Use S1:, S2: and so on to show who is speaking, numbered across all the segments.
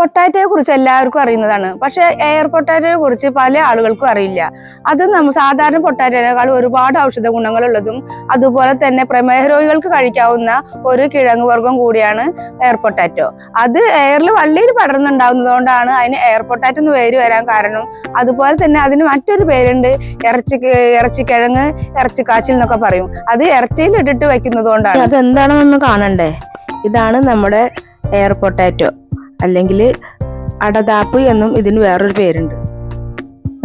S1: പൊട്ടാറ്റോയെ കുറിച്ച് എല്ലാവർക്കും അറിയുന്നതാണ്. പക്ഷെ എയർ പൊട്ടാറ്റോയെ കുറിച്ച് പല ആളുകൾക്കും അറിയില്ല. അത് നമ്മൾ സാധാരണ പൊട്ടാറ്റോനേക്കാൾ ഒരുപാട് ഔഷധ ഗുണങ്ങളുള്ളതും അതുപോലെ തന്നെ പ്രമേഹ രോഗികൾക്ക് കഴിക്കാവുന്ന ഒരു കിഴങ്ങ് വർഗം കൂടിയാണ് എയർ പൊട്ടാറ്റോ അത് എയറിൽ വള്ളിയിൽ പടർന്നുണ്ടാവുന്നതുകൊണ്ടാണ് അതിന് എയർ പൊട്ടാറ്റോ എന്ന് പേര് വരാൻ കാരണം. അതുപോലെ തന്നെ അതിന് മറ്റൊരു പേരുണ്ട്. ഇറച്ചി ഇറച്ചിക്കിഴങ്ങ് ഇറച്ചിക്കാച്ചിൽ എന്നൊക്കെ പറയും. അത് ഇറച്ചിയിൽ ഇട്ടിട്ട് വെക്കുന്നത് കൊണ്ടാണ്
S2: അതെന്താണെന്നൊന്ന് കാണണ്ടേ? ഇതാണ് നമ്മുടെ എയർ പൊട്ടാറ്റോ അല്ലെങ്കിൽ അടതാപ്പ് എന്നും ഇതിന് വേറൊരു പേരുണ്ട്.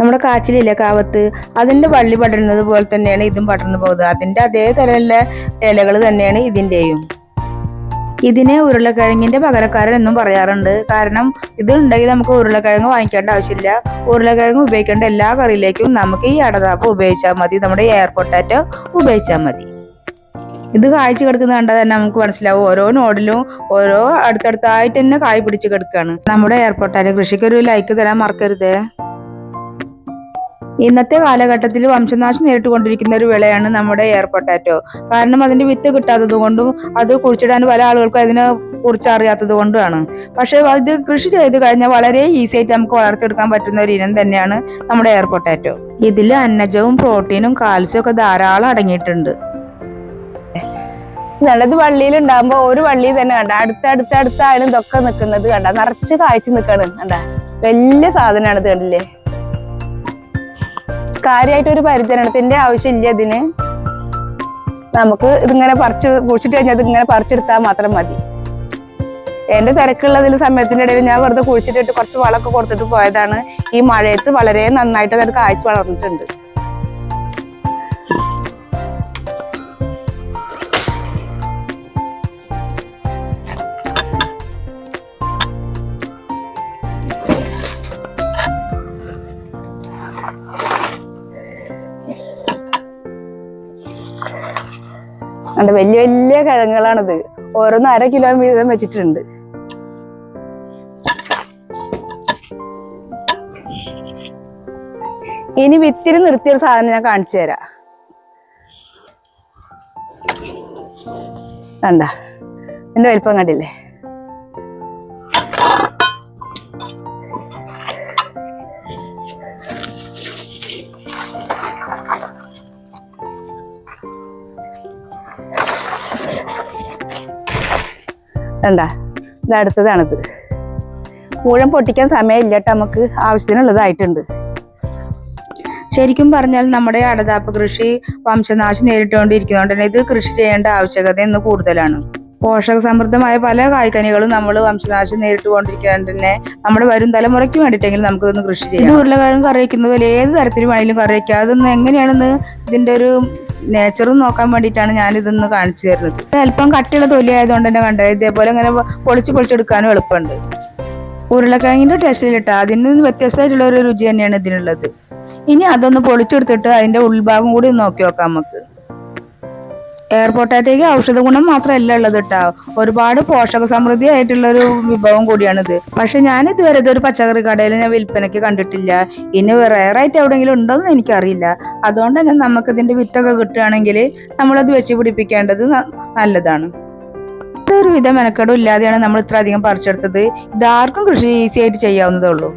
S2: നമ്മുടെ കാച്ചിലില്ല കാവത്ത്? അതിന്റെ വള്ളി പടരുന്നത് പോലെ തന്നെയാണ് ഇതും പടർന്നു പോകുന്നത്. അതിന്റെ അതേ തരമുള്ള ഇലകൾ തന്നെയാണ് ഇതിന്റെയും ഇതിനെ ഉരുളക്കിഴങ്ങിന്റെ പകരക്കാരൻ എന്നും പറയാറുണ്ട്. കാരണം ഇത് ഉണ്ടെങ്കിൽ നമുക്ക് ഉരുളക്കിഴങ്ങ് വാങ്ങിക്കേണ്ട ആവശ്യമില്ല. ഉരുളക്കിഴങ്ങ് ഉപയോഗിക്കേണ്ട എല്ലാ കറിയിലേക്കും നമുക്ക് ഈ അടതാപ്പ് ഉപയോഗിച്ചാൽ മതി. നമ്മുടെ എയർ പൊട്ടാറ്റോ ഉപയോഗിച്ചാൽ മതി. ഇത് കായ്ച്ചു കിടക്കുന്ന കണ്ടാൽ തന്നെ നമുക്ക് മനസ്സിലാവും. ഓരോ നോഡിലും ഓരോ അടുത്തടുത്തായിട്ട് തന്നെ കായ് പിടിച്ച് കിടക്കുകയാണ്. നമ്മുടെ എയർപോർട്ടാലെ കൃഷിക്കൊരു ലൈക്ക് തരാൻ മറക്കരുത്. ഇന്നത്തെ കാലഘട്ടത്തിൽ വംശനാശം നേരിട്ടുകൊണ്ടിരിക്കുന്ന ഒരു വിളയാണ് നമ്മുടെ എയർ പൊട്ടാറ്റോ കാരണം അതിന്റെ വിത്ത് കിട്ടാത്തത് കൊണ്ടും അത് കുഴിച്ചിടാൻ പല ആളുകൾക്കും അതിനെ കുറിച്ച് അറിയാത്തത് കൊണ്ടുമാണ്. പക്ഷെ ഇത് കൃഷി ചെയ്ത് കഴിഞ്ഞാൽ വളരെ ഈസി ആയിട്ട് നമുക്ക് വളർത്തിയെടുക്കാൻ പറ്റുന്ന ഒരു ഇനം തന്നെയാണ് നമ്മുടെ എയർ പൊട്ടാറ്റോ ഇതിൽ അന്നജവും പ്രോട്ടീനും കാൽസ്യവും ഒക്കെ ധാരാളം അടങ്ങിയിട്ടുണ്ട്.
S1: നല്ലത് വള്ളിയിൽ ഉണ്ടാകുമ്പോ ഒരു വള്ളി തന്നെ കണ്ട. അടുത്തടുത്തടുത്താണ് ഇതൊക്കെ നിൽക്കുന്നത് കണ്ട. നിറച്ച് കായ്ച്ചു നിൽക്കാണ് കണ്ട. വലിയ സാധനമാണ് ഇത് കണ്ടില്ലേ? കാര്യമായിട്ട് ഒരു പരിചരണത്തിന്റെ ആവശ്യമില്ല ഇതിന്. നമുക്ക് ഇതിങ്ങനെ പറിച്ച് കുഴിച്ചിട്ട് കഴിഞ്ഞാൽ ഇതിങ്ങനെ പറിച്ചെടുത്താൽ മാത്രം മതി. എന്റെ തിരക്കുള്ളതിൽ സമയത്തിന്റെ ഇടയിൽ ഞാൻ വെറുതെ കുഴിച്ചിട്ടിട്ട് കുറച്ച് വളമൊക്കെ കൊടുത്തിട്ട് പോയതാണ്. ഈ മഴയത്ത് വളരെ നന്നായിട്ട് അതൊക്കെ കായ്ച്ചു വളർന്നിട്ടുണ്ട്. നല്ല വലിയ വലിയ കിഴങ്ങുകളാണിത്. ഓരോന്ന് അര കിലോ വീതം വെച്ചിട്ടുണ്ട്. ഇനി വിത്തിരി നിർത്തിയൊരു സാധനം ഞാൻ കാണിച്ചു തരാം. കണ്ട? എന്റെ വലിപ്പം കണ്ടില്ലേ? കണ്ട ഇത് അടുത്തതാണിത്. മുഴുവൻ പൊട്ടിക്കാൻ സമയമില്ല കേട്ടോ നമുക്ക് ആവശ്യത്തിനുള്ളതായിട്ടുണ്ട്.
S2: ശരിക്കും പറഞ്ഞാൽ നമ്മുടെ അടതാപ്പ് കൃഷി വംശനാശം നേരിട്ടുകൊണ്ടിരിക്കുന്നതുകൊണ്ട് തന്നെ ഇത് കൃഷി ചെയ്യേണ്ട ആവശ്യകത ഇന്ന് കൂടുതലാണ്. പോഷക സമൃദ്ധമായ പല കായ്ക്കനികളും നമ്മൾ വംശനാശം നേരിട്ടുകൊണ്ടിരിക്കുന്നതുകൊണ്ട് തന്നെ നമ്മുടെ വരും തലമുറയ്ക്ക് വേണ്ടിയിട്ടെങ്കിലും നമുക്ക് ഇതൊന്ന് കൃഷി ചെയ്യാം. ഉരുളക്കിഴങ്ങ് കറി വയ്ക്കുന്ന പോലെ ഏത് തരത്തിൽ വേണമെങ്കിലും കറി വയ്ക്കാം. അതൊന്ന് എങ്ങനെയാണെന്ന് ഇതിന്റെ ഒരു നേച്ചറും നോക്കാൻ വേണ്ടിയിട്ടാണ് ഞാൻ ഇതൊന്ന് കാണിച്ചു തരുന്നത്. അല്പം കട്ടിയുള്ള തൊലി ആയതുകൊണ്ട് തന്നെ കണ്ടത് ഇതേപോലെ ഇങ്ങനെ പൊളിച്ച് പൊളിച്ചെടുക്കാനും എളുപ്പമുണ്ട്. ഉരുളക്കിഴങ്ങിന്റെ ടേസ്റ്റിലിട്ട അതിന് വ്യത്യസ്തമായിട്ടുള്ള ഒരു രുചി തന്നെയാണ് ഇതിനുള്ളത്. ഇനി അതൊന്ന് പൊളിച്ചെടുത്തിട്ട് അതിന്റെ ഉൾഭാഗം കൂടി നോക്കി നോക്കാം നമുക്ക്. എയർ പൊട്ടാറ്റോയ്ക്ക് ഔഷധ ഗുണം മാത്രമല്ല ഉള്ളത് കേട്ടോ ഒരുപാട് പോഷക സമൃദ്ധി ആയിട്ടുള്ള ഒരു വിഭവം കൂടിയാണിത്. പക്ഷെ ഞാൻ ഇതുവരെ ഇതൊരു പച്ചക്കറി കടയിൽ ഞാൻ വിൽപ്പനയ്ക്ക് കണ്ടിട്ടില്ല. ഇനി റയറായിട്ട് എവിടെയെങ്കിലും എവിടെയെങ്കിലും ഉണ്ടോയെന്ന് എനിക്കറിയില്ല. അതുകൊണ്ട് തന്നെ നമുക്ക് ഇതിന്റെ വിത്തൊക്കെ കിട്ടുകയാണെങ്കിൽ നമ്മളത് വെച്ച് പിടിപ്പിക്കേണ്ടത് നല്ലതാണ്. ഇതൊരു വിധ മെനക്കെടും ഇല്ലാതെയാണ് നമ്മൾ ഇത്ര അധികം പറിച്ചെടുത്തത്. ഇതാർക്കും കൃഷി ഈസി ആയിട്ട് ചെയ്യാവുന്നതേ ഉള്ളൂ.